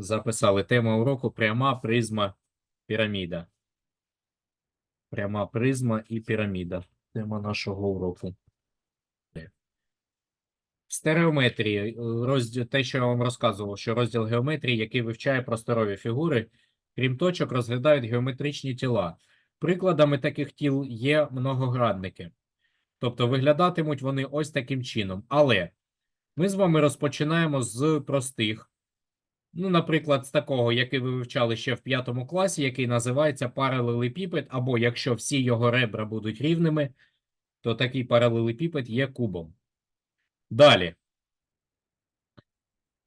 Записали тема уроку пряма призма піраміда. Пряма призма і піраміда. Тема нашого уроку. Стереометрії розділ, те, що я вам розказував, що розділ геометрії, який вивчає просторові фігури, крім точок, розглядають геометричні тіла. Прикладами таких тіл є многоградники. Тобто виглядатимуть вони ось таким чином. Але ми з вами розпочинаємо з простих. Ну, наприклад, з такого, який ви вивчали ще в п'ятому класі, який називається паралелепіпед, або якщо всі його ребра будуть рівними, то такий паралелепіпед є кубом. Далі.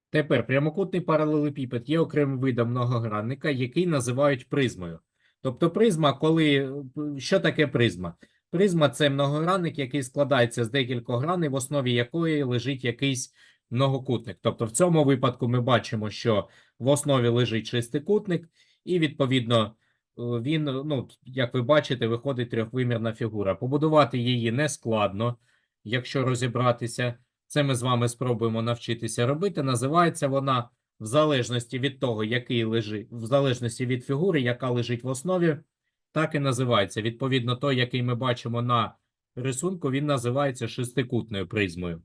Тепер прямокутний паралелепіпед є окремим видом многогранника, який називають призмою. Тобто призма, коли що таке призма? Призма це многогранник, який складається з декількох граней, в основі якої лежить якийсь многокутник. Тобто, в цьому випадку ми бачимо, що в основі лежить шестикутник, і відповідно е, він, ну, як ви бачите, виходить трьохвимірна фігура. Побудувати її не складно, якщо розібратися. Це ми з вами спробуємо навчитися робити. Називається вона в залежності від того, який лежить, в залежності від фігури, яка лежить в основі, так і називається. Відповідно, той, який ми бачимо на рисунку, він називається шестикутною призмою.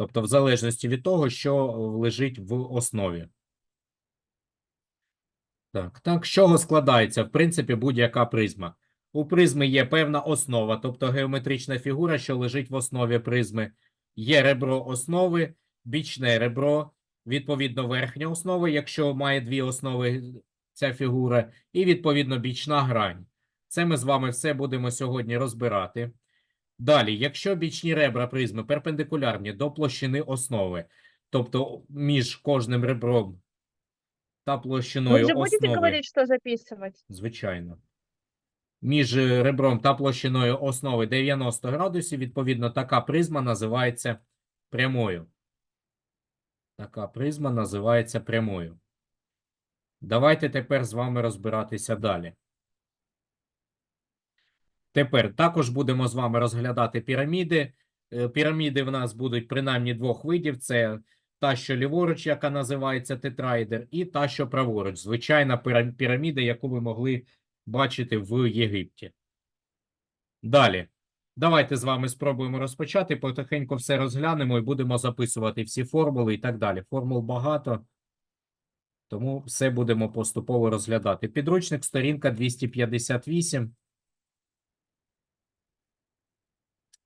Тобто, в залежності від того, що лежить в основі. Так, так, з чого складається, в принципі, будь-яка призма? У призми є певна основа, тобто геометрична фігура, що лежить в основі призми. Є ребро основи, бічне ребро, відповідно, верхня основа, якщо має дві основи ця фігура, і відповідно бічна грань. Це ми з вами все будемо сьогодні розбирати. Далі, якщо бічні ребра призми перпендикулярні до площини основи, тобто між кожним ребром та Вы площиною же будете основи, говорить, что записывать? звичайно, між е, ребром та площиною основи 90 градусів, відповідно, така призма називається прямою. Така призма називається прямою. Давайте тепер з вами розбиратися далі. Тепер також будемо з вами розглядати піраміди. Е, Піраміди в нас будуть принаймні двох видів: це та, що ліворуч, яка називається тетраїдер, і та, що праворуч. Звичайна піраміда, яку ви могли бачити в Єгипті. Далі. Давайте з вами спробуємо розпочати. Потихеньку все розглянемо і будемо записувати всі формули і так далі. Формул багато, тому все будемо поступово розглядати. Підручник, сторінка 258.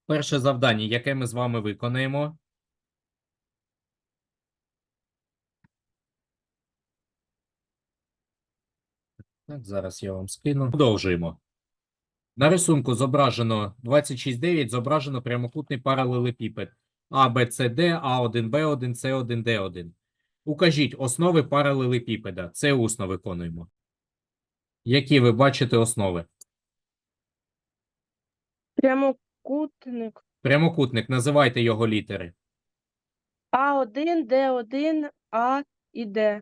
Перше завдання, яке ми з вами виконаємо. Так, зараз я вам скину. Продовжуємо. На рисунку зображено 26.9, зображено прямокутний паралелепіпед А, Б, С, Д, А1, Б1, С1, Д1. Укажіть основи паралелепіпеда. Це усно виконуємо. Які ви бачите основи? Прямокутник. Прямокутник, називайте його літери. А1, Д1, А і Д.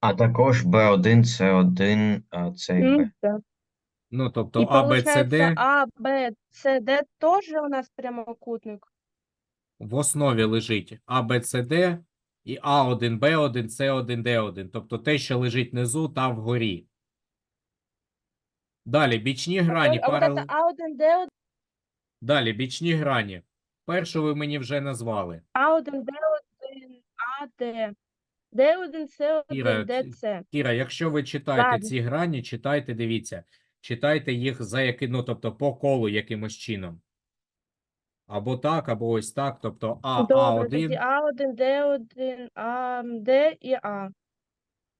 А також B1, C1, С і Ну, Б. Ну, тобто І А, Б, С, Д. А, Б, С, Д тоже у нас прямокутник. в основі лежить А, Б, С, Д і А1, Б1, С1, Д1. Тобто те, що лежить внизу та вгорі. Далі бічні грані. А, парал... а, а 1 d Далі бічні грані. Першу ви мені вже назвали. А 1 d 1 АД. Д1, С1, ДЦ. Кіра, якщо ви читаєте Далі. ці грані, читайте, дивіться, читайте їх за які, ну, тобто по колу якимось чином. Або так, або ось так. Тобто А, Добре, А1. А1, Д1, А, Д і А.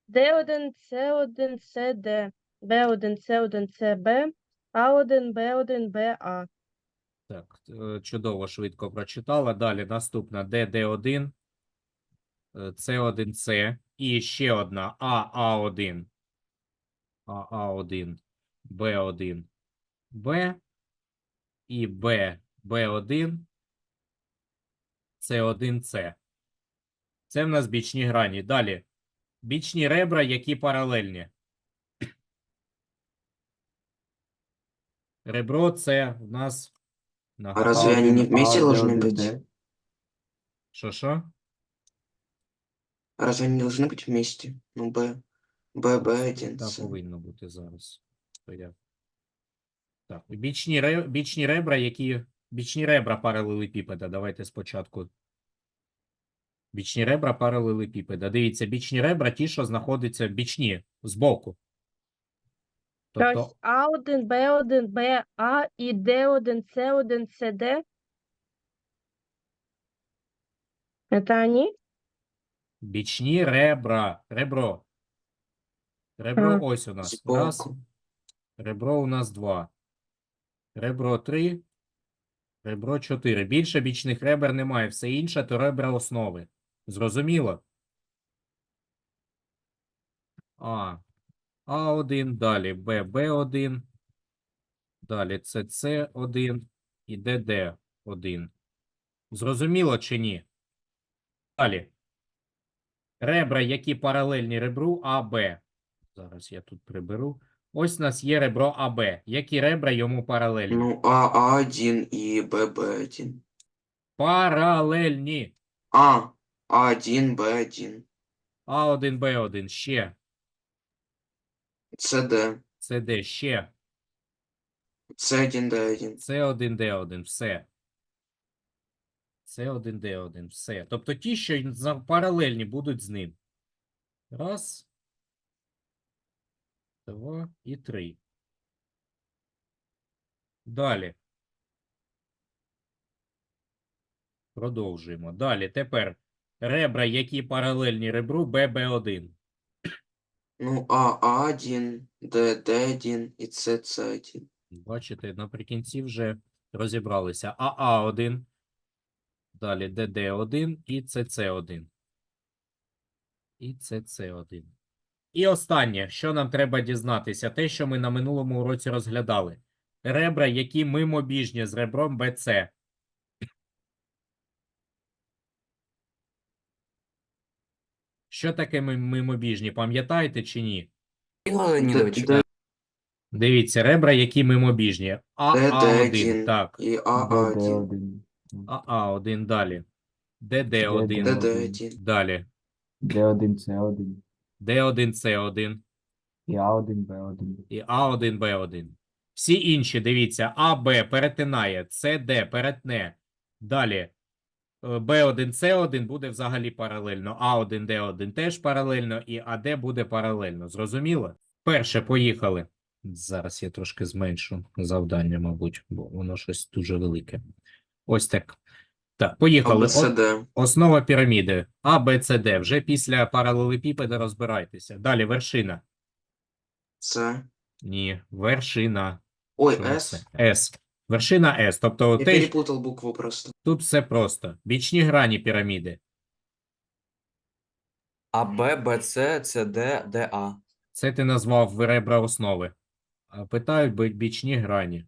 Д1, С1, СД. Б1С1СБ, А1, Б1, БА. Так, е, чудово, швидко прочитала. Далі наступна ДД1, е, С1С і ще одна АА1. АА1, Б1, Б і Б, Б1, С1С. Це в нас бічні грані. Далі бічні ребра, які паралельні. Ребро це в нас А разве они не вместе должны быть? Що що? Разве они не должны быть вместе? Ну, Б. Б, Б1, Та С. повинно бути зараз. То я... Так, бічні, ре... бічні ребра, які. Бічні ребра паралелепіпеда. Давайте спочатку. Бічні ребра паралелепіпеда. Дивіться, бічні ребра ті, що знаходяться бічні збоку. Тобто, Тобто А1, Б1, БА і Д1, С1, СД. Это они? бічні ребра. Ребро. Ребро А. ось у нас. Раз. Ребро у нас 2. Ребро 3. Ребро 4. Більше бічних ребер немає. Все інше то ребра основи. Зрозуміло? А. А1, далі Б, Б1. Далі це С1 і ДД1. Зрозуміло чи ні? Далі. Ребра, які паралельні ребру АБ. Зараз я тут приберу. Ось у нас є ребро АБ. Які ребра йому паралельні? Ну, А, А1 и Б, Б1. Паралельні. А, А1, Б1. А1, Б1. Ще. СД. СД. Ще. С1, Д1. С1, Д1. Все. С1, Д1. Все. Тобто ті, що за- паралельні будуть з ним. Раз. Два і три. Далі. Продовжуємо. Далі. Тепер ребра, які паралельні ребру ББ1. Ну, А, А1, Д, Д1 и С, С1. Бачите, наприкінці вже розібралися. АА1, далі ДД1 і ЦЦ1. І ЦЦ1. І останнє, що нам треба дізнатися, те, що ми на минулому уроці розглядали. Ребра, які мимобіжні з ребром БЦ. Що таке мимобіжні, пам'ятаєте чи ні? Леонідович, Дивіться, ребра, які мимобіжні. АА1, ДД1 так. и А1. ДД1, АА1 далі. ДД1 ДД1. далі. Д1, С1 Д1, С1 і А1, Б1. і А1, Б1. Всі інші, дивіться, АБ перетинає, СД перетне. Далі. Е, Б1, С1 буде взагалі паралельно. А1, Д1 теж паралельно, і АД буде паралельно. Зрозуміло? Перше, поїхали. Зараз я трошки зменшу завдання, мабуть, бо воно щось дуже велике. Ось так. Так, поїхали. О- Основа піраміди А, Б, С, Д. Вже після паралелепіпеда розбирайтеся. Далі вершина. С. Ні, вершина. Ой, С. С. Вершина С. Тобто Я те, перепутал букву просто. тут все просто. Бічні грані піраміди. А, Б, Б, С, С, Д, Д, А. Це ти назвав ребра основи. А питають бі- бічні грані.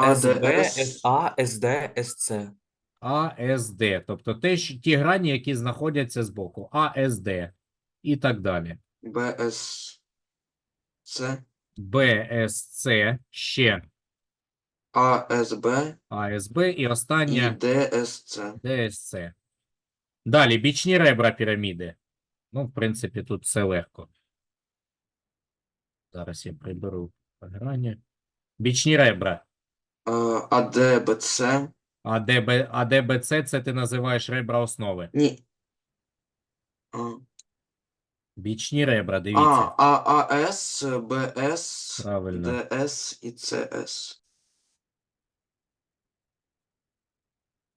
С, Б, АДС. С, А, С, Д, С, С. А, С, Д. Тобто те, що- ті грані, які знаходяться збоку. А, С, Д. І так далі. БС. С. Б, С, С. Ще АСБ АСБ. І и остання ДСЦ. ДСЦ. Далі, бічні ребра піраміди. Ну, в принципі, тут все легко. Зараз я приберу грані. Бічні ребра. АДБЦ. А ДБ, а ДБЦ це ти називаєш ребра основи. Не. А, Бічні ребра, дивіться. а, АС, БС, Правильно. ДС и ЦС.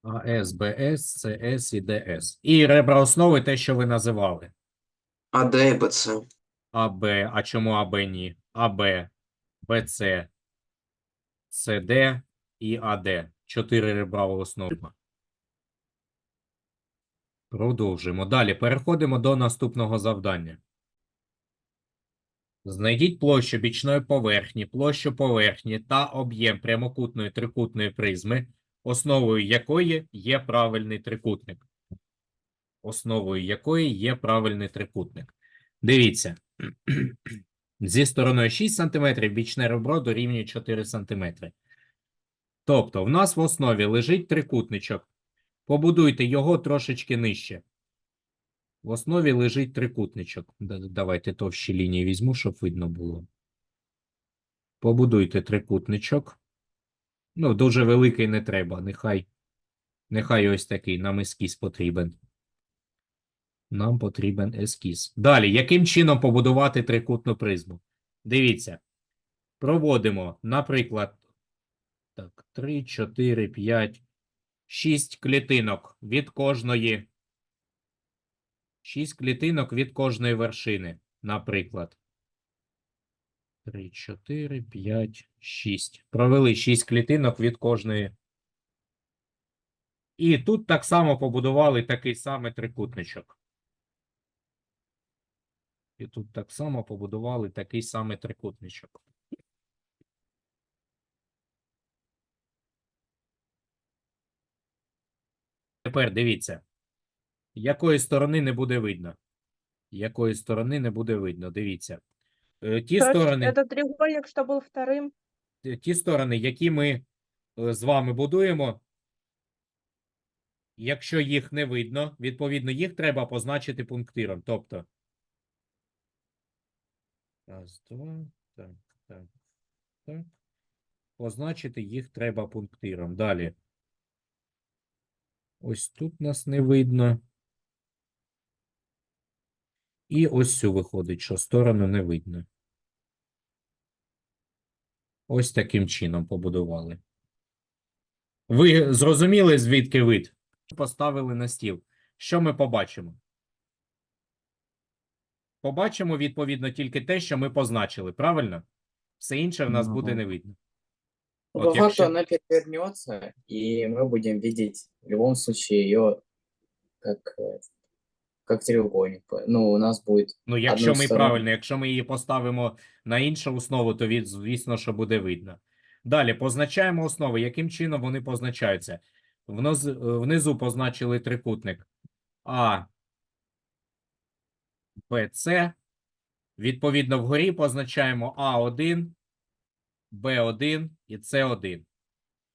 АС, БС, ЦС і ДС. І ребра основи те, що ви називали. АД и БЦ. АБ, а чому АБ ні? АБ, БЦ, СД і АД. Чотири ребра в основі. Продовжуємо. Далі переходимо до наступного завдання. Знайдіть площу бічної поверхні, площу поверхні та об'єм прямокутної трикутної призми, основою якої є правильний трикутник. Основою якої є правильний трикутник. Дивіться. Зі стороною 6 см бічне ребро дорівнює 4 см. Тобто, в нас в основі лежить трикутничок. Побудуйте його трошечки нижче. В основі лежить трикутничок. Давайте товщі лінії візьму, щоб видно було. Побудуйте трикутничок. Ну, дуже великий не треба. Нехай, нехай ось такий. Нам ескіз потрібен. Нам потрібен ескіз. Далі, яким чином побудувати трикутну призму? Дивіться. Проводимо, наприклад, так, 3, 4, 5, 6 клітинок від кожної. 6 клітинок від кожної вершини, наприклад. 3, 4, 5, 6. Провели 6 клітинок від кожної. І тут так само побудували такий самий трикутничок. І тут так само побудували такий самий трикутничок. Тепер дивіться, якої сторони не буде видно. Якої сторони не буде видно. Дивіться. Е, Ті То есть сторони, это треугольник, что был вторым. ті- ті сторони, які ми е, з вами будуємо, якщо їх не видно, відповідно, їх треба позначити пунктиром. Тобто. Раз, два, так, так, так. Позначити їх треба пунктиром. Далі. Ось тут нас не видно. І ось цю виходить, що сторону не видно. Ось таким чином побудували. Ви зрозуміли, звідки вид? Поставили на стіл. Що ми побачимо? Побачимо, відповідно, тільки те, що ми позначили, правильно? Все інше в нас Ну, буде не видно. Вот якщо- факту она перевернется, и мы будем видеть в любом случае ее как, как треугольник. Ну, у нас будет Ну, якщо ми односторонньо. правильно, якщо ми її поставимо на іншу основу, то від, звісно, що буде видно. Далі позначаємо основи. Яким чином вони позначаються? Вноз, внизу позначили трикутник А, Б, С. Відповідно, вгорі позначаємо А1, Б1 і С1.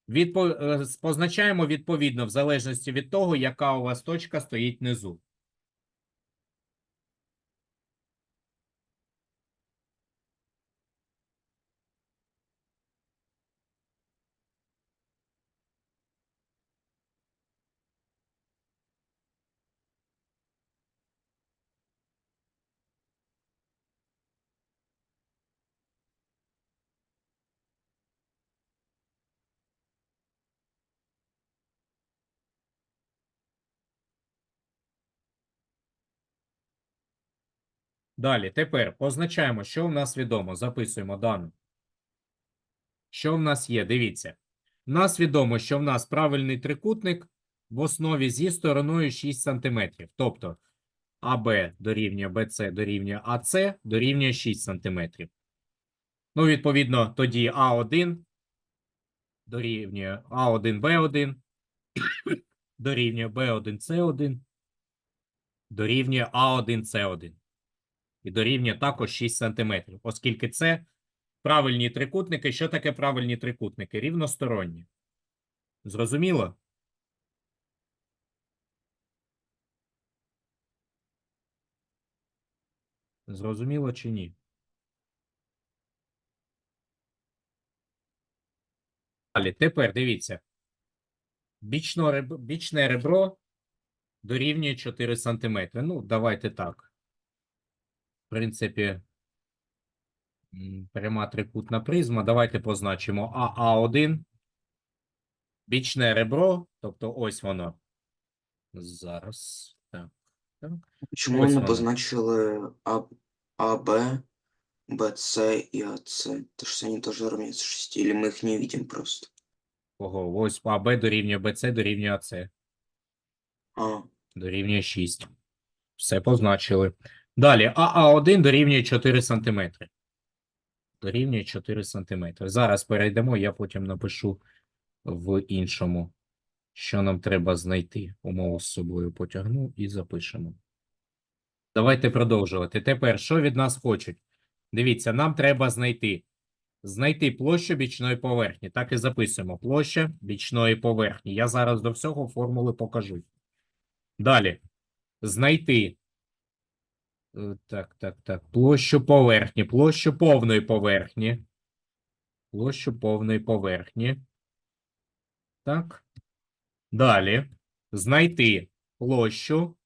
Відпо... е, Позначаємо відповідно в залежності від того, яка у вас точка стоїть внизу. Далі, тепер позначаємо, що в нас відомо. Записуємо дану. Що в нас є? Дивіться. В нас відомо, що в нас правильний трикутник в основі зі стороною 6 см. Тобто АБ дорівнює БЦ дорівнює АЦ дорівнює 6 см. Ну, відповідно, тоді А1 дорівнює А1Б1 дорівнює Б1С1 дорівнює А1С1 і дорівнює також 6 см, оскільки це правильні трикутники. Що таке правильні трикутники? Рівносторонні. Зрозуміло? Зрозуміло чи ні? Далі, тепер дивіться. Бічно, бічне ребро дорівнює 4 см. Ну, давайте так. В принципі, пряма трикутна призма. Давайте позначимо АА1. Бічне ребро, тобто ось воно. Зараз. Так. так. Почему Ось не воно. позначили А, А, Б, Б, С и А, С? То что они тоже 6, или мы их не видим просто? Ого, ось АБ дорівнює БЦ дорівнює АЦ. А, Дорівнює 6. Все позначили. Далі АА1 дорівнює 4 см. Дорівнює 4 см. Зараз перейдемо, я потім напишу в іншому, що нам треба знайти. Умову з собою потягну і запишемо. Давайте продовжувати. Тепер, що від нас хочуть? Дивіться, нам треба знайти. Знайти площу бічної поверхні. Так і записуємо. Площа бічної поверхні. Я зараз до всього формули покажу. Далі. Знайти Так, так, так. Площу поверхні, площу повної поверхні. Площу повної поверхні. Так. Далі. Знайти площу.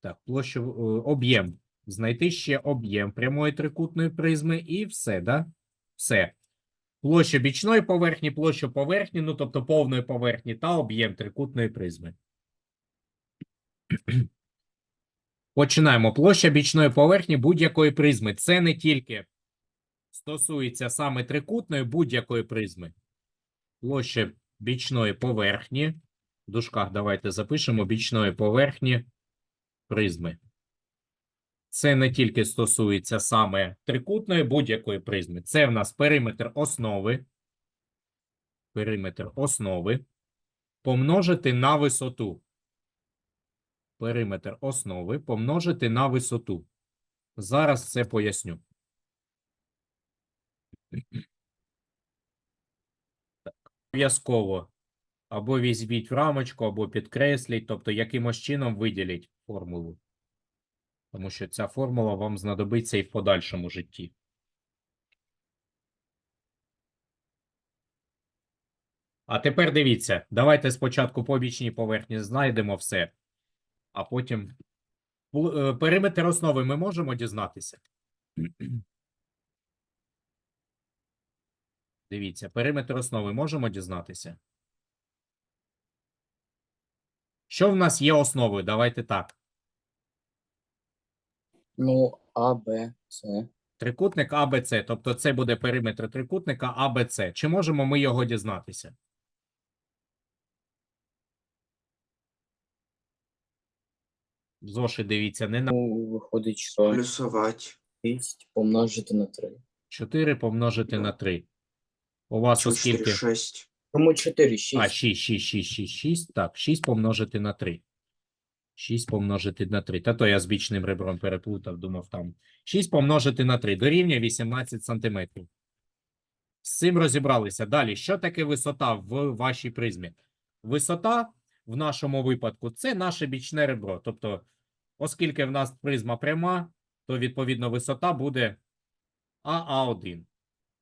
Так, площу, е, об'єм. Знайти ще об'єм прямої трикутної призми і все, да? Все. Площа бічної поверхні, площу поверхні, ну тобто повної поверхні та об'єм трикутної призми. Починаємо. Площа бічної поверхні будь-якої призми. Це не тільки стосується саме трикутної будь-якої призми. Площа бічної поверхні. В дужках давайте запишемо бічної поверхні призми. Це не тільки стосується саме трикутної будь-якої призми. Це в нас периметр основи. Периметр основи. Помножити на висоту. Периметр основи помножити на висоту. Зараз це поясню. Обов'язково або візьміть в рамочку, або підкресліть, тобто якимось чином виділіть формулу. Тому що ця формула вам знадобиться і в подальшому житті. А тепер дивіться, давайте спочатку по бічній поверхні знайдемо все, а потім е, периметр основи ми можемо дізнатися. Дивіться, периметр основи можемо дізнатися. Що в нас є основою? Давайте так. Ну, А, Б, С. Трикутник АБЦ, тобто це буде периметр трикутника АБЦ. Чи можемо ми його дізнатися? В дивіться, не на Ну, виходить, що Плюсувати. 6 помножити на 3. 4 помножити на 3. У вас оскільки... 4, 6. Тому 4, 6. А, 6, 6, 6, 6, 6. Так, 6 помножити на 3. 6 помножити на 3. Та то я з бічним ребром переплутав, думав там. 6 помножити на 3 дорівнює 18 сантиметрів. З цим розібралися. Далі, що таке висота в вашій призмі? Висота в нашому випадку це наше бічне ребро. Тобто, оскільки в нас призма пряма, то відповідно висота буде АА1.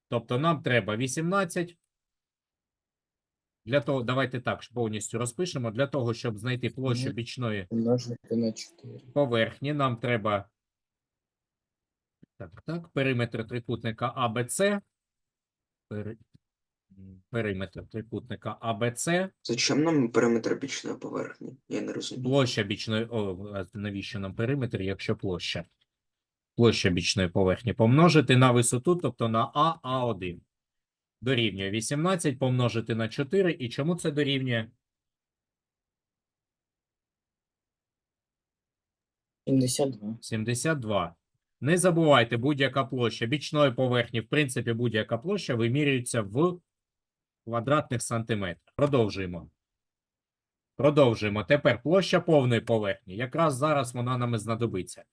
Тобто нам треба 18 для того, давайте так повністю розпишемо. Для того, щоб знайти площу бічної на 4. поверхні, нам треба так, так, периметр трикутника АБЦ. Периметр трикутника АБЦ, Зачем нам периметр бічної поверхні? Я не розумію. площа бічної. О, навіщо нам периметр, якщо площа? Площа бічної поверхні помножити на висоту, тобто на АА1. Дорівнює 18 помножити на 4. І чому це дорівнює? 72. 72. Не забувайте, будь-яка площа бічної поверхні, в принципі, будь-яка площа вимірюється в квадратних сантиметрах. Продовжуємо. Продовжуємо. Тепер площа повної поверхні. Якраз зараз вона нам і знадобиться.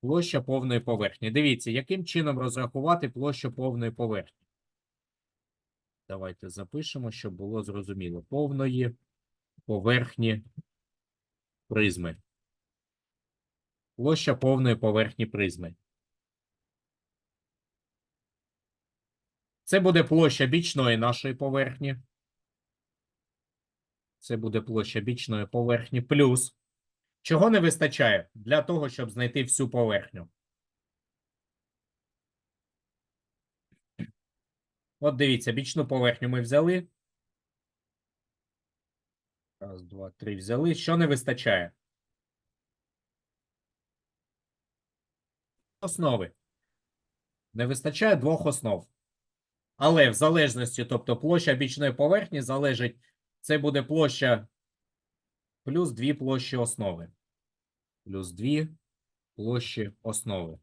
Площа повної поверхні. Дивіться, яким чином розрахувати площу повної поверхні. Давайте запишемо, щоб було зрозуміло. Повної поверхні призми. Площа повної поверхні призми. Це буде площа бічної нашої поверхні. Це буде площа бічної поверхні плюс. Чого не вистачає для того, щоб знайти всю поверхню? От дивіться, бічну поверхню ми взяли. Раз, два, три взяли. Що не вистачає? Основи. Не вистачає двох основ. Але в залежності, тобто площа бічної поверхні залежить, це буде площа плюс дві площі основи. Плюс дві площі основи.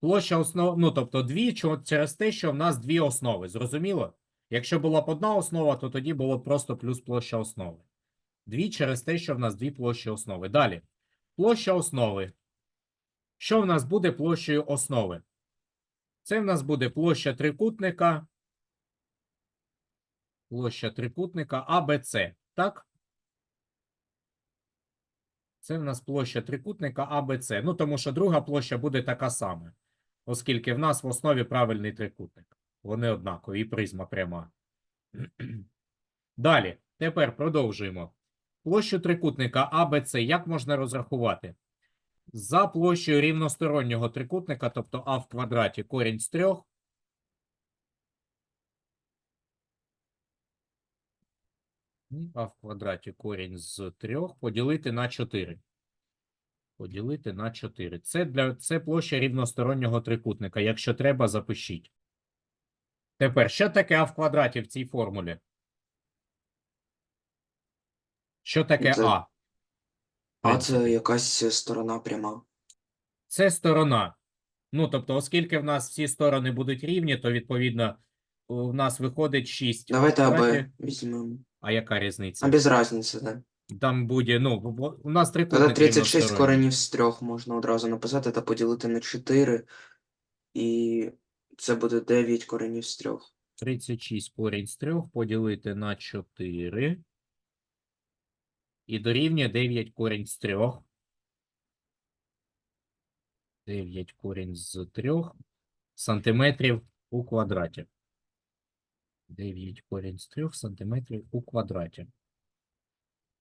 Площа основ, ну тобто дві через те, що в нас дві основи. Зрозуміло? Якщо була б одна основа, то тоді було б просто плюс площа основи. Дві через те, що в нас дві площі основи. Далі. Площа основи. Що в нас буде площею основи? Це в нас буде площа трикутника. Площа трикутника АБЦ. Так? Це в нас площа трикутника АБЦ. Ну, тому що друга площа буде така сама, оскільки в нас в основі правильний трикутник. Вони однакові, і призма пряма. Далі, тепер продовжуємо. Площу трикутника АБЦ як можна розрахувати? За площею рівностороннього трикутника, тобто А в квадраті корінь з трьох. А в квадраті корінь з трьох поділити на 4. Поділити на 4. Це, для, це площа рівностороннього трикутника. Якщо треба, запишіть. Тепер, що таке А в квадраті в цій формулі? Що таке Це- А? А це якась сторона пряма. Це сторона. Ну, тобто, оскільки в нас всі сторони будуть рівні, то відповідно у нас виходить 6. Давайте АБ візьмемо. А яка різниця? А без разниці, да. Там буде, ну, у нас Тоді трикутник 36 рівносторонній. коренів з трьох можна одразу написати та поділити на 4. І це буде 9 коренів з трьох. 36 корінь з 3 поділити на 4. І дорівнює 9 корінь з 3. 9 корінь з 3 сантиметрів у квадраті. 9 корінь з 3 сантиметрів у квадраті.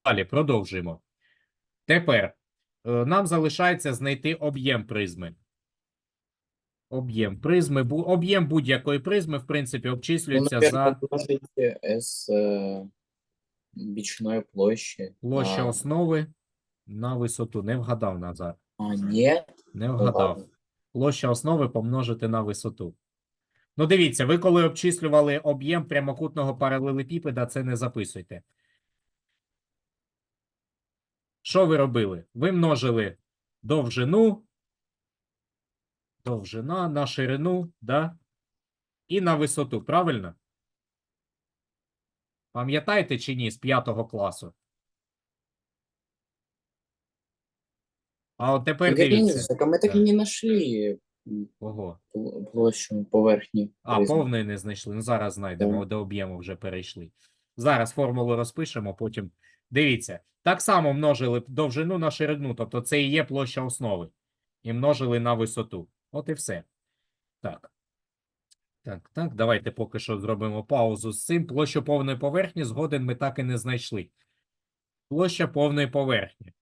Далі продовжуємо. Тепер е, нам залишається знайти об'єм призми. Об'єм призми, об'єм будь-якої призми, в принципі, обчислюється за с бічної площі. площа на- основи на висоту. Не вгадав Назар. А, ні? Не вгадав. ладно. Площа основи помножити на висоту. Ну, дивіться, ви коли обчислювали об'єм прямокутного паралелепіпеда, це не записуйте. Що ви робили? Ви множили довжину, довжина на ширину, да? І на висоту, правильно? Пам'ятаєте чи ні з п'ятого класу? А от тепер дивіться. Так а мы так и не Ого. пл- площу поверхні. А, призми. повної не знайшли. Ну, зараз знайдемо, Так. до об'єму вже перейшли. Зараз формулу розпишемо, потім. Дивіться, так само множили довжину на ширину, тобто це і є площа основи. І множили на висоту. От і все. Так. Так, так, давайте поки що зробимо паузу з цим. Площу повної поверхні згоден ми так і не знайшли. Площа повної поверхні.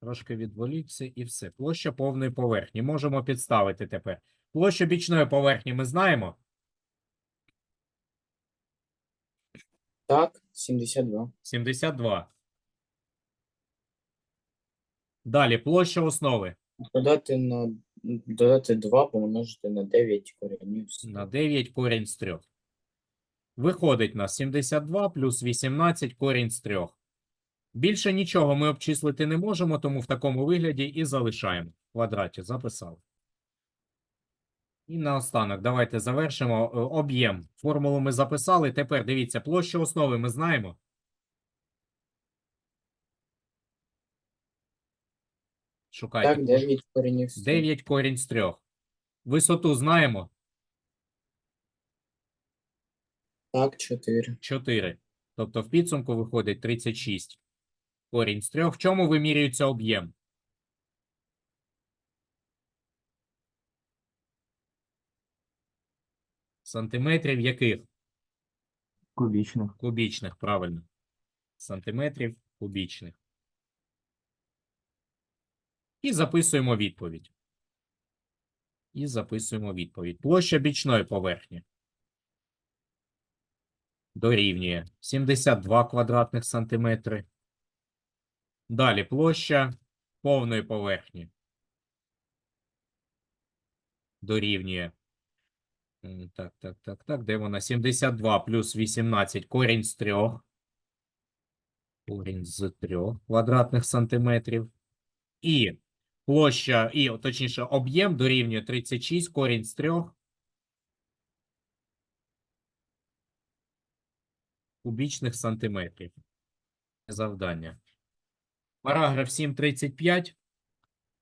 Трошки відволікся і все. Площа повної поверхні. Можемо підставити тепер. Площу бічної поверхні ми знаємо. Так, 72. 72. Далі площа основи Додати на додати 2 помножити на 9 коренів. на 9 корінь з 3. Виходить на 72 плюс 18 корінь з 3. Більше нічого ми обчислити не можемо, тому в такому вигляді і залишаємо. В квадраті записали. І наостанок давайте завершимо Е, об'єм. Формулу ми записали. Тепер дивіться, площу основи ми знаємо. Шукайте. Так, 9 коренів. 9 корінь з 3. Висоту знаємо. Так, 4. 4. Тобто в підсумку виходить 36. Корінь з 3. В чому вимірюється об'єм? Сантиметрів яких? Кубічних. Кубічних, правильно. Сантиметрів кубічних. І записуємо відповідь. І записуємо відповідь. Площа бічної поверхні. Дорівнює 72 квадратних сантиметри. Далі площа повної поверхні. Дорівнює. Так, так, так, так. Де вона? 72 плюс 18. Корінь з 3. Корінь з 3 квадратних сантиметрів. І площа, і, точніше, об'єм дорівнює 36, корінь з 3. Кубічних сантиметрів. Завдання. Параграф 7.35.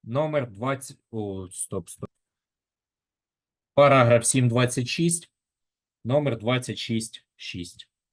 Номер 20. О, стоп, стоп. Параграф 7.26. Номер 26.6.